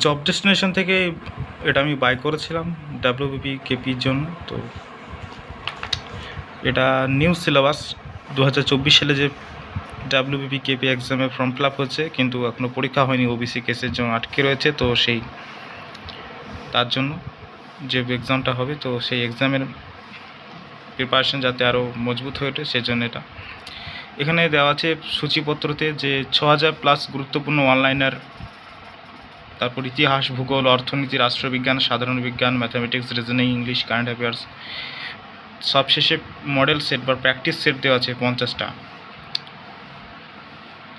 Job destination থেকে এটা আমি বাই করেছিলাম ডাব্লিউবিপি কেপির জন্য। তো এটা নিউ সিলেবাস দু হাজার চব্বিশ সালে যে ডাব্লিউবিপি কেপি এক্সামে ফর্ম ফিল আপ হচ্ছে, কিন্তু এখনও পরীক্ষা হয়নি ওবিসি কেসের জন্য আটকে রয়েছে, তো সেই তার জন্য যে এক্সামটা হবে, তো সেই এক্সামের প্রিপারেশন যাতে আরও মজবুত হয়ে ওঠে সেজন্য এটা। এখানে দেওয়া আছে সূচিপত্রতে যে ছ হাজার প্লাস গুরুত্বপূর্ণ অনলাইনার তারপর ইতিহাস, ভূগোল, অর্থনীতি, রাষ্ট্রবিজ্ঞান, সাধারণ বিজ্ঞান mathematics reasoning English current affairs সবশেষে মডেল সেট বা প্র্যাকটিস সেট দেওয়া আছে পঞ্চাশটা।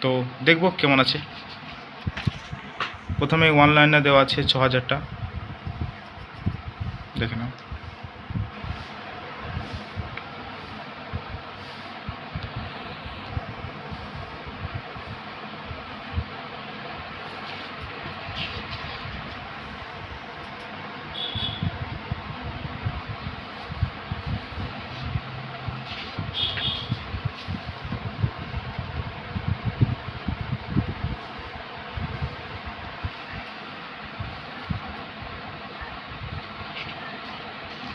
তো দেখব কেমন আছে। প্রথমে ওয়ান লাইনে দেওয়া আছে ছ হাজারটা দেখে নাও।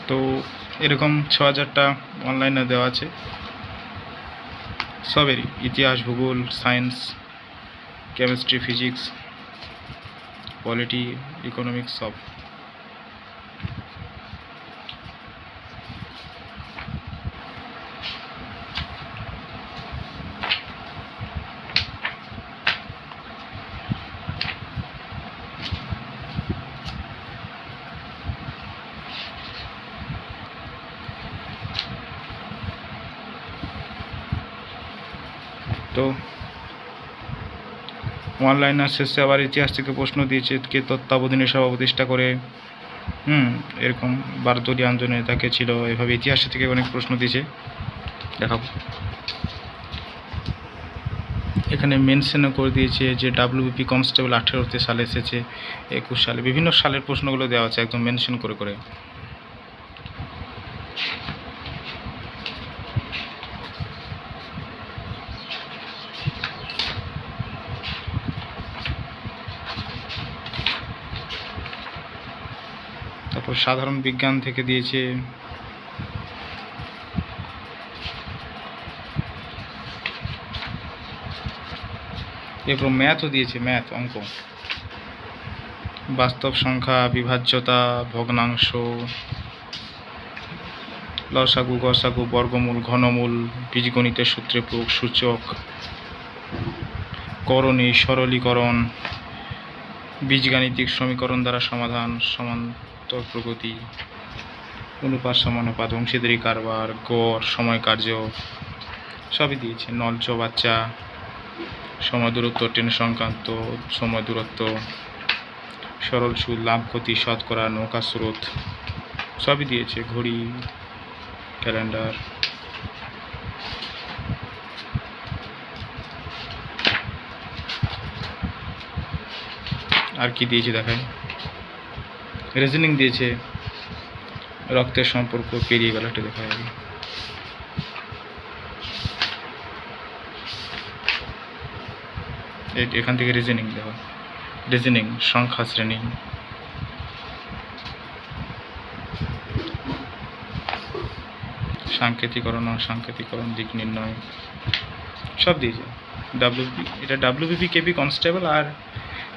তো এরকম ছ হাজারটা অনলাইনে দেওয়া আছে। সবেরই। ইতিহাস, ভূগোল science chemistry physics polity economics সব। তো অনলাইনার শেষে আবার ইতিহাস থেকে প্রশ্ন দিয়েছে কে তত্ত্বাবধানে সভা প্রতিষ্ঠা করে। হুম, এরকম বারদলীয় আন্দোলন নেতাকে ছিল, এভাবে ইতিহাস থেকে অনেক প্রশ্ন দিয়েছে। দেখাবো এখানে মেনশনও করে দিয়েছে যে ডাব্লিউবিপি কনস্টেবল আঠেরোতে সালে এসেছে, একুশ সালে। বিভিন্ন সালের প্রশ্নগুলো দেওয়া আছে একদম মেনশন করে করে। তারপর সাধারণ বিজ্ঞান থেকে দিয়েছে। এরপর ম্যাথও দিয়েছে ম্যাথ অঙ্ক। বাস্তব সংখ্যা, বিভাজ্যতা, ভগ্নাংশ, লসাগু, গসাগু, বর্গমূল, ঘনমূল বীজগণিতের সূত্রে প্রয়োগ সূচক, করণী, সরলীকরণ, বীজগাণিতিক সমীকরণ দ্বারা সমাধান সমান্তর প্রগতি অনুপাত সমানুপাত অংশীদারি কারবার, গড় সময় কার্য সবই দিয়েছে। নলচ বাচ্চা, সময় দূরত্ব, ট্রেন সংক্রান্ত, সময় দূরত্ব, সরল সুদ লাভ, ক্ষতি, শতকরা, নৌকা স্রোত, সবই দিয়েছে। ঘড়ি, ক্যালেন্ডার। আর কি দিয়েছে দেখায় রিজনিং দিয়েছে, রক্তের সম্পর্ক পেরিয়ে গেলাটা দেখা যাবে। এখান থেকে রিজনিং দেওয়া। রিজনিং সংখ্যা, শ্রেণি। সাংকেতিকরণ সাংকেতিকরণ দিক নির্ণয়। সব দিয়েছে। ডাব্লিউপি এটা ডাব্লিউবিপি কেপি কনস্টেবল আর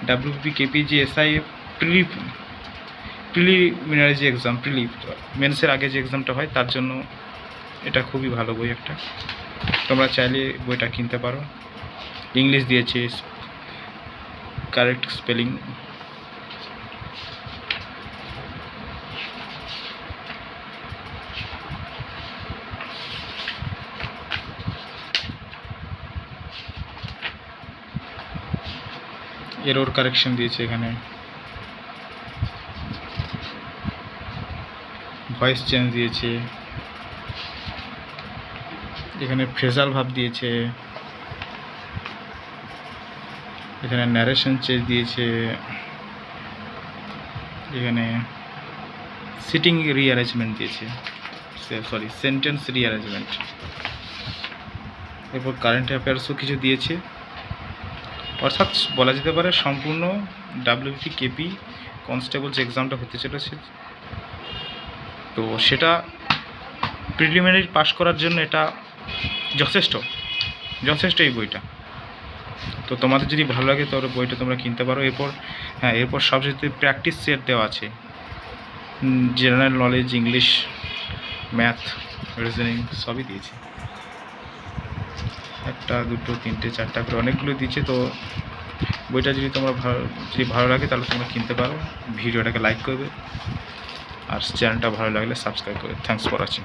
ডাব্লিউপি কেপি যে এসআই প্রিলি প্রিলিমিনারি যে এক্সাম প্রিলি মেন্সের আগে যে এক্সামটা হয়, তার জন্য এটা খুবই ভালো বই একটা। তোমরা চাইলে বইটা কিনতে পারো। ইংলিশ দিয়েছে কারেক্ট স্পেলিং এরোর কারেকশন দিয়েছে এখানে। ভয়েস চেঞ্জ দিয়েছে। এখানে ফ্রেজাল ভাব দিয়েছে। এখানে ন্যারেশন চেঞ্জ দিয়েছে। এখানে সিটিং রিঅ্যারেঞ্জমেন্ট দিয়েছে। সরি সেন্টেন্স রিঅ্যারেঞ্জমেন্ট এরপর কারেন্ট অ্যাফেয়ার্সও কিছু দিয়েছে। অর্থাৎ বলা যেতে পারে সম্পূর্ণ ডাব্লিউপি কেপি কনস্টেবল যে এক্সামটা হতে চলেছে তো সেটা প্রিলিমিনারি পাস করার জন্য এটা যথেষ্ট যথেষ্ট এই বইটা। তো তোমাদের যদি ভালো লাগে তাহলে বইটা তোমরা কিনতে পারো। এরপর হ্যাঁ এরপর সবচেয়ে প্র্যাকটিস সেট দেওয়া আছে। General knowledge English math reasoning সবই দিয়েছে। একটা, দুটো, তিনটে, চারটা করে অনেকগুলো দিয়েছে। তো বইটা যদি তোমরা ভালো, যদি ভালো লাগে তাহলে তোমরা কিনতে পারো। ভিডিওটাকে লাইক করবে। আর চ্যানেলটা ভালো লাগলে সাবস্ক্রাইব করে থ্যাংকস ফর ওয়াচিং